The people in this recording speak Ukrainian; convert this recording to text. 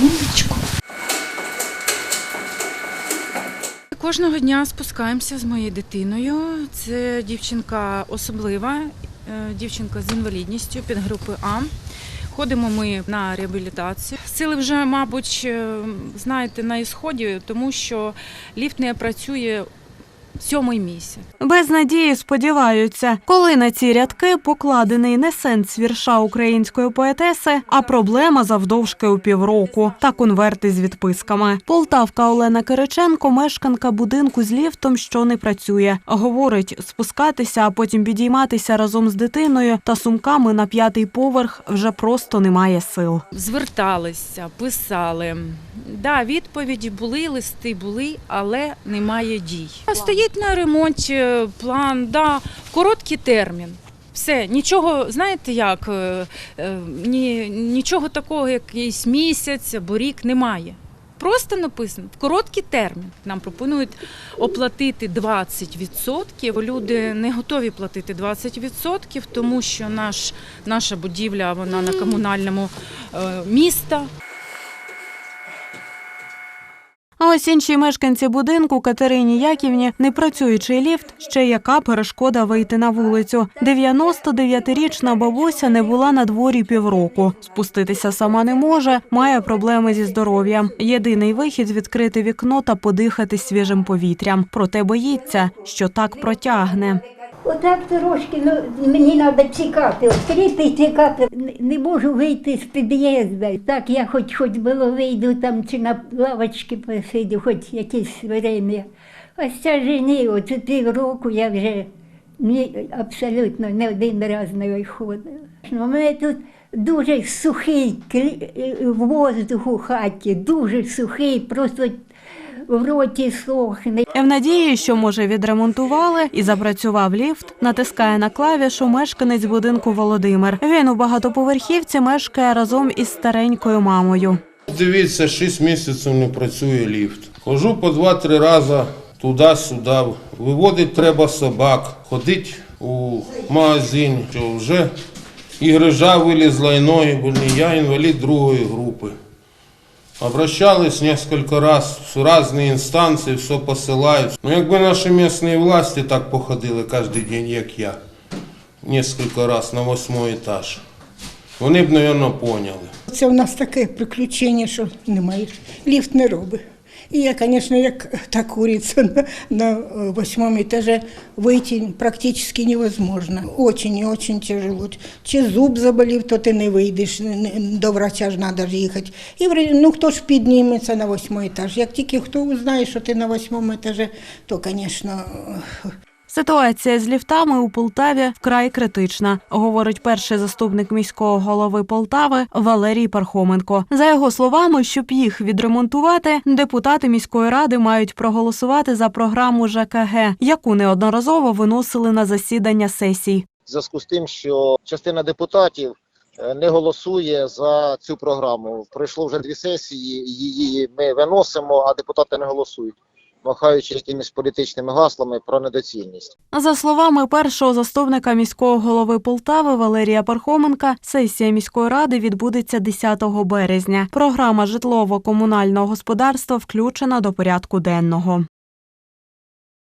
Умничку. Кожного дня спускаємося з моєю дитиною. Це дівчинка особлива, е, дівчинка з інвалідністю підгрупи А. Ходимо ми на реабілітацію. Сили вже, мабуть, е, знаєте, на ісході, тому що ліфт не працює сьомий місяць. Без надії сподіваються, коли на ці рядки покладений не сенс вірша української поетеси, а проблема завдовжки у півроку та конверти з відписками. Полтавка Олена Кириченко, мешканка будинку з ліфтом, що не працює. Говорить, спускатися, а потім підійматися разом з дитиною та сумками на п'ятий поверх вже просто немає сил. Зверталися, писали. Да, відповіді були, листи були, але немає дій. Стоїть на ремонті е, план, да, короткий термін. Все, нічого, знаєте як, е, е, ні, нічого такого, як якийсь місяць або рік немає. Просто написано в короткий термін. Нам пропонують оплатити 20%. Люди не готові платити 20%, тому що наш, наша будівля вона на комунальному міста. Ось інші мешканці будинку Катерині Яківні не працюючий ліфт ще яка перешкода вийти на вулицю. 99-річна бабуся не була на дворі півроку. Спуститися сама не може, має проблеми зі здоров'ям. Єдиний вихід відкрити вікно та подихати свіжим повітрям. Проте боїться, що так протягне. Отак трошки, ну мені треба цікати, відкрити і цікати. Не- можу вийти з під'їзду. Так я хоч хоч було вийду там чи на лавочці посидю, хоч якесь время. Ось ця жені, оце півроку я вже ні, абсолютно не один раз не виходила. У мене тут дуже сухий е, воздух у хаті, дуже сухий, просто в роті сохне. В надії, що може відремонтували і запрацював ліфт, натискає на клавішу мешканець будинку Володимир. Він у багатоповерхівці мешкає разом із старенькою мамою. Дивіться, 6 місяців не працює ліфт. Хожу по 2-3 рази туди-сюди. Виводить треба собак, ходить у магазин, що вже і грижа вилізла, і ноги больні. Я інвалід другої групи. Обращались несколько раз в разные інстанції, все посилають. Ну, якби наші местные власті так походили кожен день, як я, несколько раз на восьмий етаж, вони б, мабуть, поняли. Це у нас таке приключення, що немає. Ліфт не робить. І я, звісно, як та куриця на, е, восьмому етажі вийти практично невозможно. Очень і очень тяжело. Чи зуб заболів, то ти не вийдеш, до врача ж треба їхати. І ну хто ж підніметься на восьмий етаж? Як тільки хто узнає, що ти на восьмому етажі, то, звісно, Ситуація з ліфтами у Полтаві вкрай критична, говорить перший заступник міського голови Полтави Валерій Пархоменко. За його словами, щоб їх відремонтувати, депутати міської ради мають проголосувати за програму ЖКГ, яку неодноразово виносили на засідання сесій. в зв'язку з тим, що частина депутатів е, не голосує за цю програму. Пройшло вже дві сесії, її ми виносимо, а депутати не голосують, махаючи якимись політичними гаслами про недоцільність. За словами першого заступника міського голови Полтави Валерія Пархоменка, сесія міської ради відбудеться 10 березня. Програма житлово-комунального господарства включена до порядку денного.